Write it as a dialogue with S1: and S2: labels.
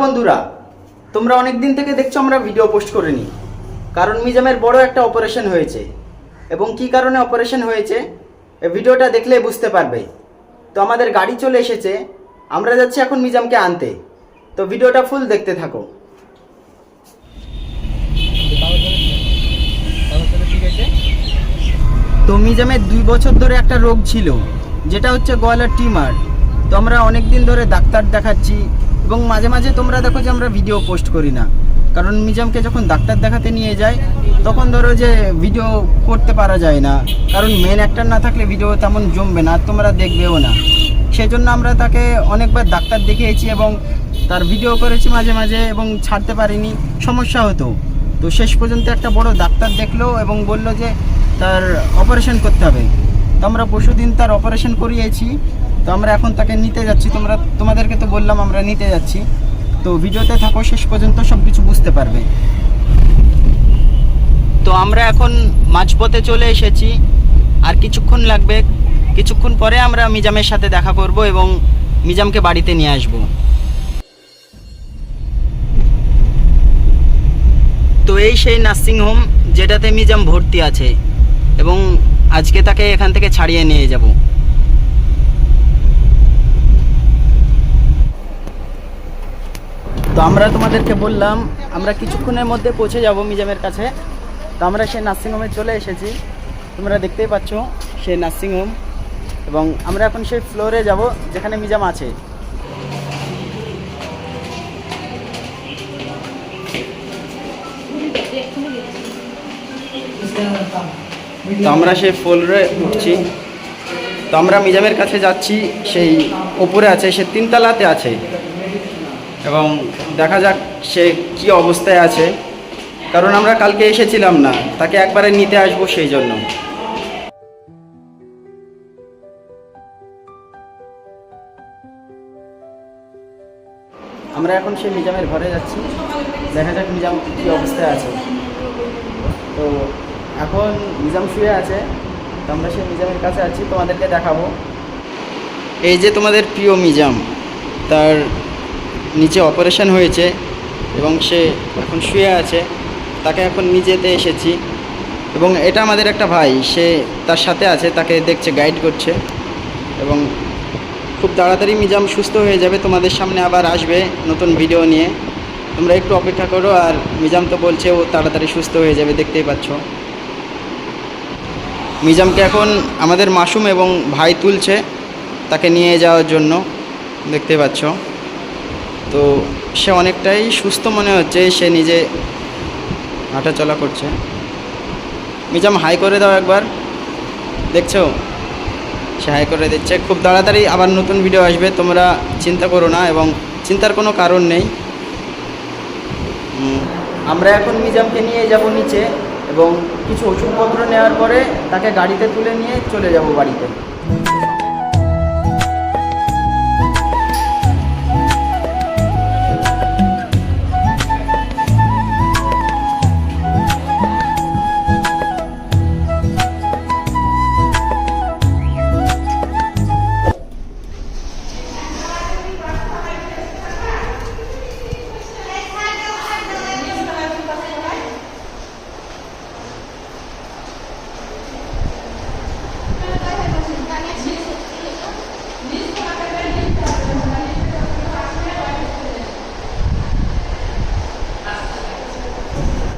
S1: বন্ধুরা, তোমরা অনেক দিন থেকে দেখছ আমরা ভিডিও পোস্ট করিনি, কারণ মিজামের বড় একটা অপারেশন হয়েছে। এবং কি কারণে অপারেশন হয়েছে ভিডিওটা দেখলে বুঝতে পারবে। তো আমাদের গাড়ি চলে এসেছে, আমরা যাচ্ছি এখন মিজামকে আনতে। তো ভিডিওটা ফুল দেখতে থাকো। তো মিজামের দুই বছর ধরে একটা রোগ ছিল, যেটা হচ্ছে গলার টিমার তো আমরা অনেক দিন ধরে ডাক্তার দেখাচ্ছি এবং মাঝে মাঝে তোমরা দেখো যে আমরা ভিডিও পোস্ট করি না। কারণ মিজামকে যখন ডাক্তার দেখাতে নিয়ে যায়, তখন ধরো যে ভিডিও করতে পারা যায় না। কারণ মেন অ্যাক্টার না থাকলে ভিডিও তেমন জমবে না, আর তোমরা দেখবেও না। সেই জন্য আমরা তাকে অনেকবার ডাক্তার দেখিয়েছি এবং তার ভিডিও করেছি মাঝে মাঝে এবং ছাড়তে পারিনি, সমস্যা হতো। তো শেষ পর্যন্ত একটা বড় ডাক্তার দেখল এবং বলল যে তার অপারেশন করতে হবে। তো আমরা পরশুদিন তার অপারেশন করিয়েছি। তো আমরা এখন তাকে নিতে যাচ্ছি। তোমরা, তোমাদেরকে তো বললাম আমরা নিতে যাচ্ছি। তো ভিডিওতে থাকো, শেষ পর্যন্ত সব কিছু বুঝতে পারবে। তো আমরা এখন মাঝপথে চলে এসেছি। আর কিছুক্ষণ লাগবে। কিছুক্ষণ পরে আমরা মিজামের সাথে দেখা করব এবং মিজামকে বাড়িতে নিয়ে আসব। তো এই সেই নার্সিং হোম যেটাতে মিজাম ভর্তি আছে। এবং আজকে তাকে এখান থেকে ছাড়িয়ে নিয়ে যাব। তো আমরা তোমাদেরকে বললাম, আমরা কিছুক্ষণের মধ্যে পৌঁছে যাব মিজামের কাছে। তো আমরা সেই নার্সিংহোমে চলে এসেছি। তোমরা দেখতেই পাচ্ছ সেই নার্সিংহোম এবং আমরা এখন সেই ফ্লোরে যাব যেখানে মিজাম আছে। তো আমরা সেই ফ্লোরে উঠছি। তো আমরা মিজামের কাছে যাচ্ছি। সেই ওপরে আছে, সে তিনতলাতে আছে। এবং দেখা যাক সে কি অবস্থায় আছে। কারণ আমরা কালকে এসেছিলাম না, তাকে একবারে নিতে আসব সেই জন্য। আমরা এখন সেই মিজামের ঘরে যাচ্ছি। দেখা যাক নিজাম কি অবস্থায় আছে। তো এখন নিজাম শুয়ে আছে, তো আমরা সেই মিজামের কাছে আছি, তোমাদেরকে দেখাবো। এই যে তোমাদের প্রিয় মিজাম তার নিচে অপারেশন হয়েছে এবং সে এখন শুয়ে আছে। তাকে এখন নিজেতে এসেছি। এবং এটা আমাদের একটা ভাই, সে তার সাথে আছে, তাকে দেখছে গাইড করছে। এবং খুব তাড়াতাড়ি মিজাম সুস্থ হয়ে যাবে, তোমাদের সামনে আবার আসবে নতুন ভিডিও নিয়ে। তোমরা একটু অপেক্ষা করো আর মিজাম তো বলছে ও তাড়াতাড়ি সুস্থ হয়ে যাবে, দেখতেই পাচ্ছ। মিজামকে এখন আমাদের মাসুম এবং ভাই তুলছে, তাকে নিয়ে যাওয়ার জন্য, দেখতে পাচ্ছ। তো সে অনেকটাই সুস্থ মনে হচ্ছে, সে নিজে হাঁটাচলা করছে। মিজাম হাই করে দাও একবার। দেখছ? সে হাই করে দিচ্ছে। খুব তাড়াতাড়ি আবার নতুন ভিডিও আসবে, তোমরা চিন্তা করো না এবং চিন্তার কোনো কারণ নেই। আমরা এখন মিজামকে নিয়ে যাব নিচে এবং কিছু ওষুধপত্র নেওয়ার পরে তাকে গাড়িতে তুলে নিয়ে চলে যাব বাড়িতে।